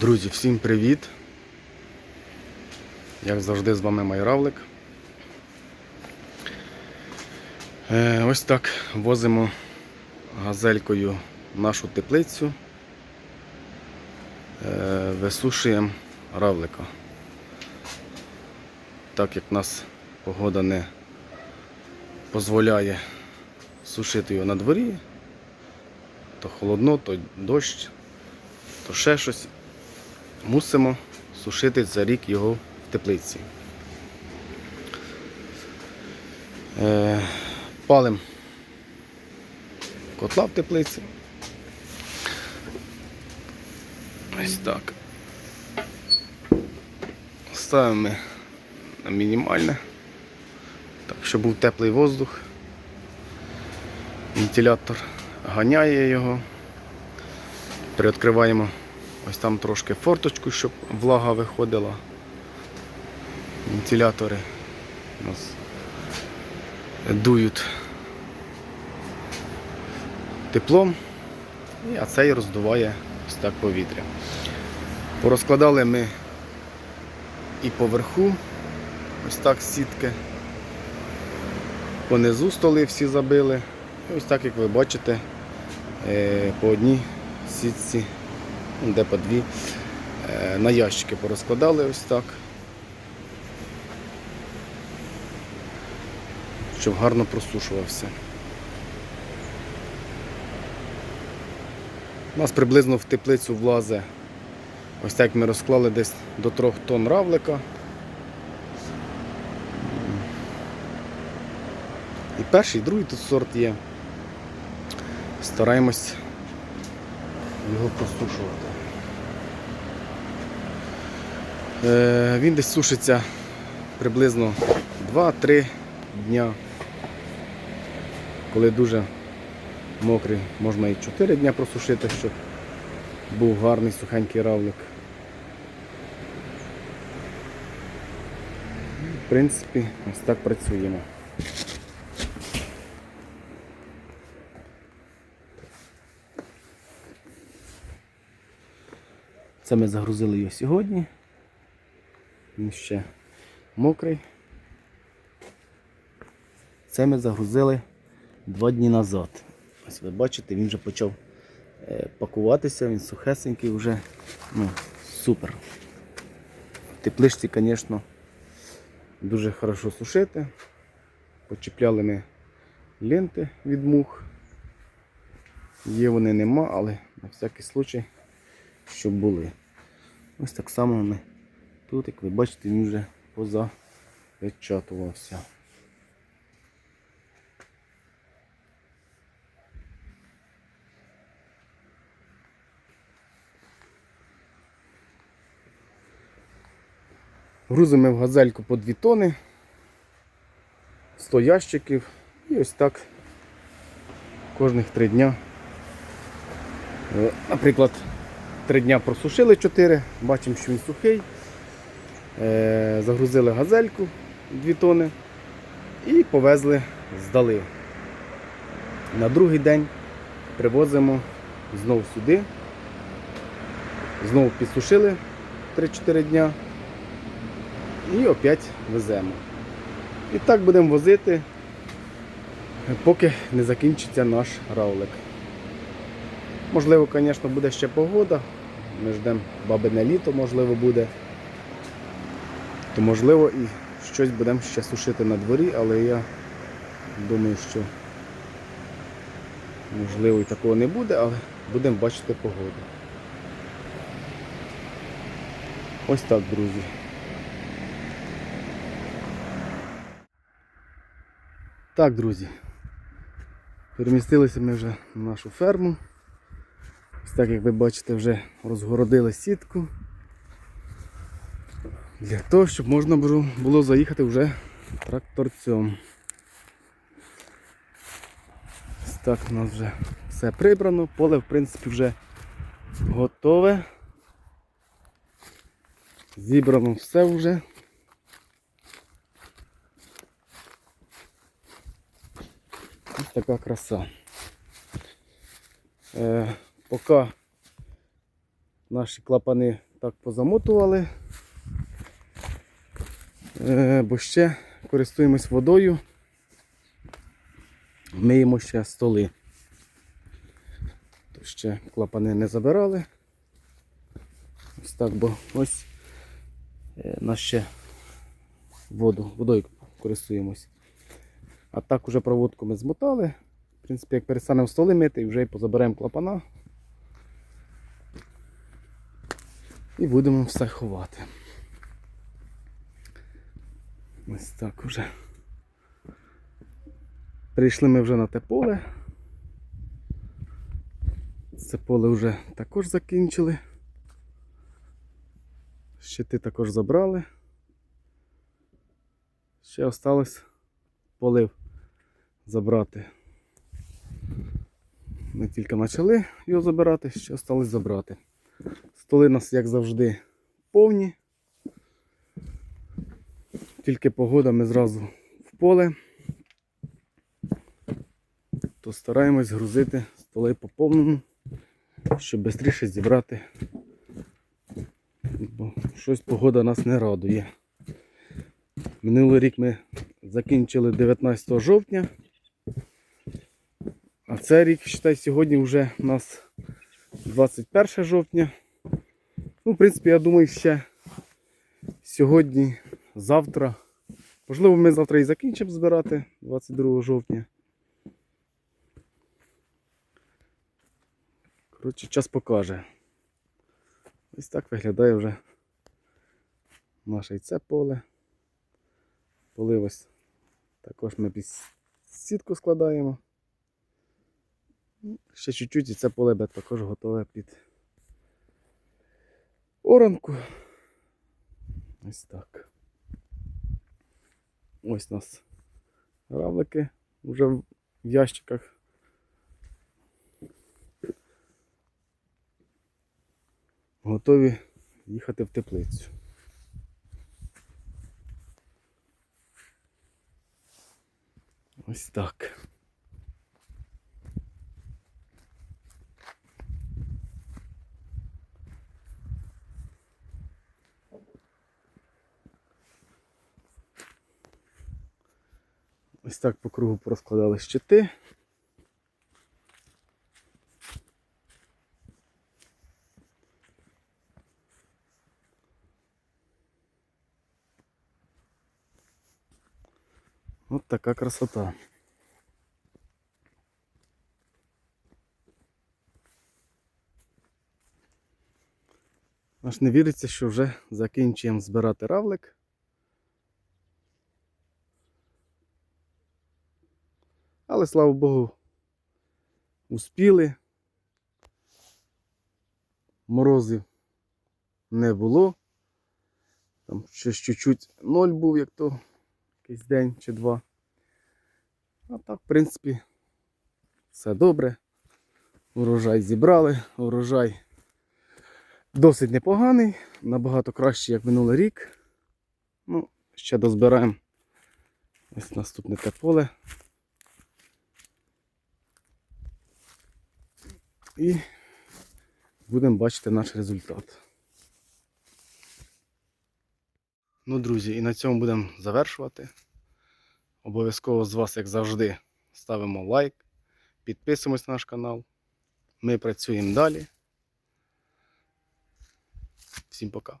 Друзі, всім привіт! Як завжди, з вами Майравлик. Е, ось так возимо газелькою нашу теплицю, е, висушуємо равлика. Так як нас погода не дозволяє сушити його на дворі, то холодно, то дощ, то ще щось. Мусимо сушити за рік його в теплиці. Е, палим котла в теплиці. Ось так. Ставимо на мінімальне, так, щоб був теплий воздух. Вентилятор ганяє його. Приоткриваємо ось там трошки форточку, щоб влага виходила. Вентилятори у нас дують теплом, і- цей роздуває ось так повітря. Порозкладали ми і поверху, ось так сітки. Понизу столи всі забили. І ось так, як ви бачите, е, по одній сітці, де по дві, е, на ящики порозкладали ось так. Щоб гарно просушувався. У нас приблизно в теплицю влазе, ось так ми розклали десь до 3 тонн равлика. І перший, і другий тут сорт є. Стараємось його просушувати. Е, він десь сушиться приблизно 2-3 дня. Коли дуже мокрий, можна і 4 дня просушити, щоб був гарний сухенький равлик. В принципі, ось так працюємо. Це ми загрузили його сьогодні. Він ще мокрий. Це ми загрузили два дні назад. Ось ви бачите, він вже почав е, пакуватися, він сухесенький вже. Ну, супер. В тепличці, звісно, дуже хорошо сушити. Почіпляли ми ленти від мух. Є вони нема, але на всякий случай, щоб були. Ось так само ми тут, як ви бачите, він вже позапечатувався. Грузимо в газельку по 2 тони, 100 ящиків і ось так кожних 3 дня. Е, Наприклад, 3 дня просушили 4, бачимо, що він сухий. Е, Загрузили газельку 2 тони і повезли, здали. На другий день привозимо знову сюди. Знову підсушили 3-4 дня і опять веземо. І так будемо возити, поки не закінчиться наш равлик. Можливо, звісно, буде ще погода. Ми ждемо бабине літо, можливо, буде. То можливо і щось будемо ще сушити на дворі, але я думаю, що можливо і такого не буде, але будемо бачити погоду. Ось так, друзі. Так, друзі. Перемістилися ми вже на нашу ферму. Ось так, як ви бачите, вже розгородили сітку. Для того, щоб можна було заїхати вже тракторцем. Так у нас вже все прибрано, поле в принципі вже готове. Зібрано все вже. Ось така краса. Е, поки наші клапани так позамотували, бо ще користуємось водою, миємо ще столи. То ще клапани не забирали. Ось так, бо ось е, нас ще воду, водою користуємось. А так уже проводку ми змотали. В принципі, як перестанемо столи мити, вже й позаберемо клапана. І будемо все ховати. Ось так уже. Прийшли ми вже на те поле. Це поле вже також закінчили. Щити також забрали. Ще осталось полив забрати. Ми тільки почали його забирати, ще осталось забрати. Столи у нас, як завжди, повні. Тільки погода ми зразу в поле, то стараємось грузити столи по повному, щоб швидше зібрати. Бо щось погода нас не радує. Минулий рік ми закінчили 19 жовтня. А цей рік, считай, сьогодні вже у нас 21 жовтня. Ну, в принципі, я думаю, ще сьогодні, завтра. Можливо, ми завтра і закінчимо збирати 22 жовтня. Коротше, час покаже. Ось так виглядає вже наше і це поле. Полив ось також ми під сітку складаємо. Ще чуть-чуть і це поле буде також готове під оранку. Ось так. Ось у нас равлики вже в ящиках. Готові їхати в теплицю. Ось так. Так по кругу порозкладали щити. От така красота. Аж не віриться, що вже закінчуємо збирати равлик. Але слава Богу, успіли. Морозів не було. Там щось чуть-чуть ноль був, як то якийсь день чи два. А так, в принципі, все добре. Урожай зібрали, урожай досить непоганий, набагато краще, як минулий рік. Ну, ще дозбираємо ось наступне те поле. І будемо бачити наш результат. Ну, друзі, і на цьому будемо завершувати. Обов'язково з вас, як завжди, ставимо лайк, підписуємось на наш канал. Ми працюємо далі. Всім пока.